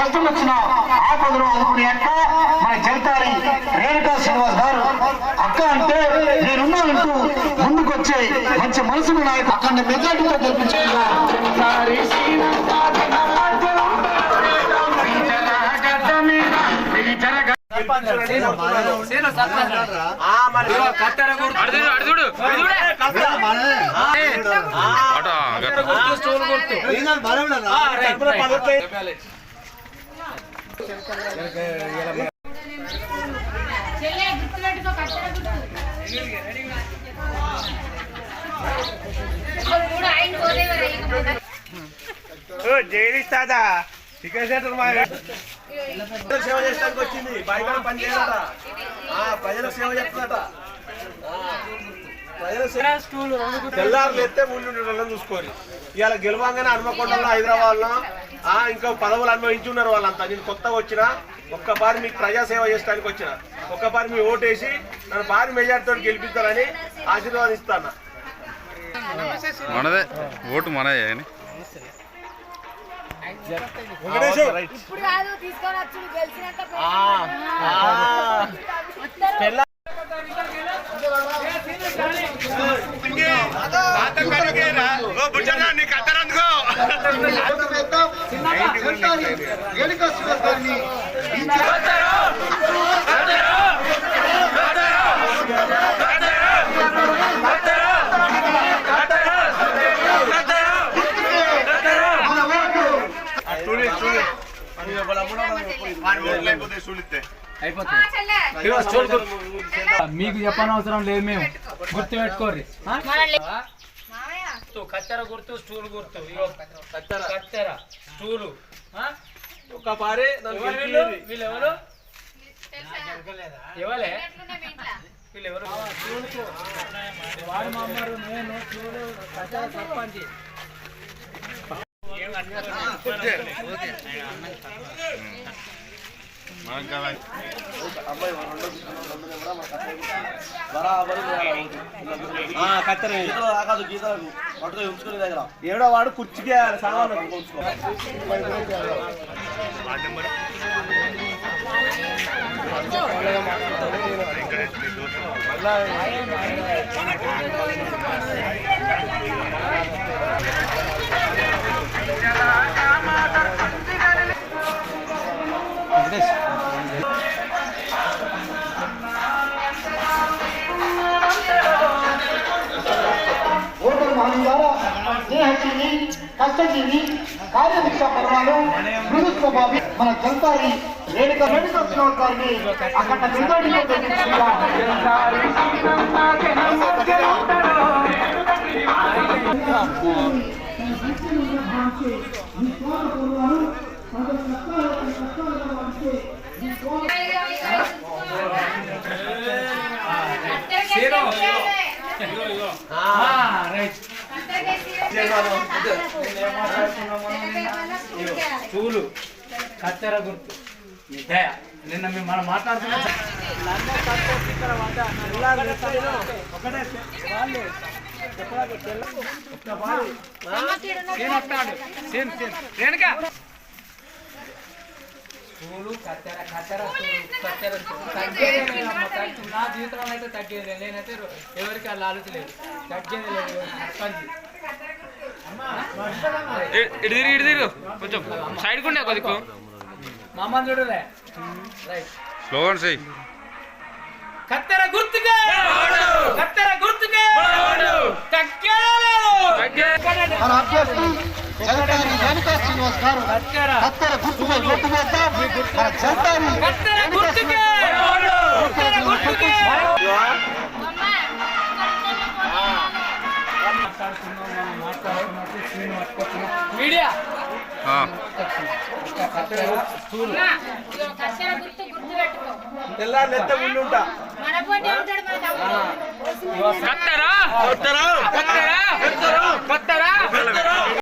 కష్టం వచ్చినా ఆపదలో ఆదుకునే అక్క మన జనతారి రేణుకా శ్రీనివాస్ గారు అక్క అంటే నేనున్నానంటూ ముందుకొచ్చే మంచి మనసును నాయకు అక్కడ మెజార్టీతో గెలిపించుకున్నారు గుర్తు అయ్యకపోతే జైలిస్తాదా చికెన్ సెంటర్ మా సేవ చేయడానికి వచ్చింది. బయట పని చేయాలట ఆ, ప్రజలకు సేవ చేస్తుందట ఆ, ప్రజల సేవ తెల్లారు ఎత్తే ముందు చూసుకోరు ఇవాళ గెలవంగానే హనుమకొండలో హైదరాబాద్లో ఆ ఇంకా పదవులు అనుభవించున్నారు వాళ్ళంతా. నేను కొత్తగా వచ్చిన ఒక్కసారి మీకు ప్రజాసేవ చేయడానికి వచ్చిన. ఒక్కసారి మీ ఓటేసి నన్ను భారీ మెజార్టీతో గెలిపిస్తారని ఆశీర్వాదిస్తాను మనదే. ఓటు మనదే అని ఇప్పుడు కాదు తీసుకొని వచ్చి గెలిచినాక రేణుకా శ్రీనివాస్ గారిని మన ఓటు చెల్లె మీకు చెప్పనవసరం లేదు మేము. గుర్తు పెట్టుకోర్రి మామయ్య కత్తెర గుర్తు స్టూల్ గుర్తు. కత్తెర. కత్తెర స్టూలు. నన్ను ఎవరు వీళ్ళు గెలిపియ్యండి. వీళ్ళు? ఎవరు ఎవరే ఎట్లున్నా మీ ఇంట్లో? వీళ్ళు ఎవరు వాడు మమ్మరు నేను చూడు కత్తెర సర్పంచ్. ఏడో వాడు కుర్చీకి సామాన్. ఉంచుకో ఓటర్ మహం ద్వారా స్నేహజీవి కష్టజీవి కార్యదీక్ష పర్వాలు మృదు స్వభావి మన జనతారి రేణుక రేణుకా శ్రీనివాస్ గారిని అక్కడ మెజార్టీతో గెలిపించుకున్నారు కట్టెల కేసు స్టూలు కత్తెర గుర్తు. దయ నిన్న మేము మనం మాట్లాడుతున్నాం సేమ్ సేమ్ రేణుకా. స్కూలు కత్తెర కత్తెర స్కూలు కత్తెర స్కూలు తగ్గేదే నా జీవితంలో అయితే తగ్గేది లేదు. నేనైతే ఎవరికి అలా ఆలోచలేదు తగ్గేది లేదు. ఇటు తిరిగి ఇటు తిరుగు. కొంచెం సైడ్ కుండే కొద్దిగా మా అమ్మ చూడలే రైట్ స్లోగన్ చెయ్యి. కత్తెర గుర్తుకే. కత్తెర గుర్తుకే. రేణుకా శ్రీనివాస్ గారు కత్తెర ఓటు వేద్దాం. కత్తెర గుర్తుకే. మీడియా తెల్లారి ఉంటా మన పోటీ ఉంటాడు మన తమ్ముడు కత్తరా? కత్తరా? కత్తరా? కత్తరా?